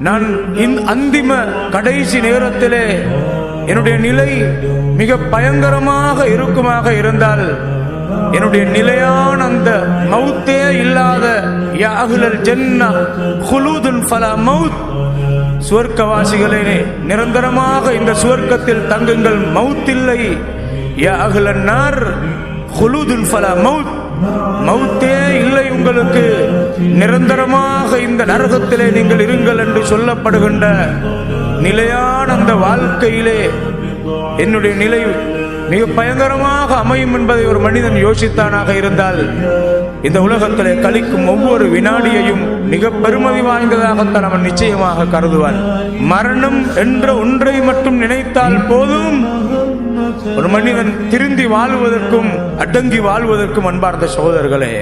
நான் இந்த அந்திம கடைசி நேரத்திலே என்னுடைய நிலை மிக பயங்கரமாக இருக்குமாக இருந்தால் என்னுடைய நிலையான அந்த மௌத்தே இல்லாத யாகுலல் ஜன்னா குலூதுன் ஃபலா மவுத் சுவர்க்கவாசிகளே நிரந்தரமாக இந்த சுவர்க்கத்தில் தங்குங்கள். மவுத்தில்லை யா அகலன் நார் ஹுலூதுன் ஃபலா மவுத் மவுத்தே இல்லை உங்களுக்கு. நிரந்தரமாக இந்த நரகத்திலே நீங்கள் இருங்கள் சொல்லப்படுகின்ற நிலையான அந்த வாழ்க்கையிலே என்னுடைய நிலை மிக பயங்கரமாக அமையும் என்பதை ஒரு மனிதன் யோசித்தானாக இருந்தால் இந்த உலகத்திலே கழிக்கும் ஒவ்வொரு வினாடியையும் மிக பெருமதி வாய்ந்ததாகத்தான் அவன் நிச்சயமாக கருதுவான். மரணம் என்ற ஒன்றை மட்டும் நினைத்தால் போதும். ஒரு மனிதன் திருந்தி வாழ்வதற்கும் அடங்கி வாழ்வதற்கும் அன்பார்ந்த சகோதரர்களே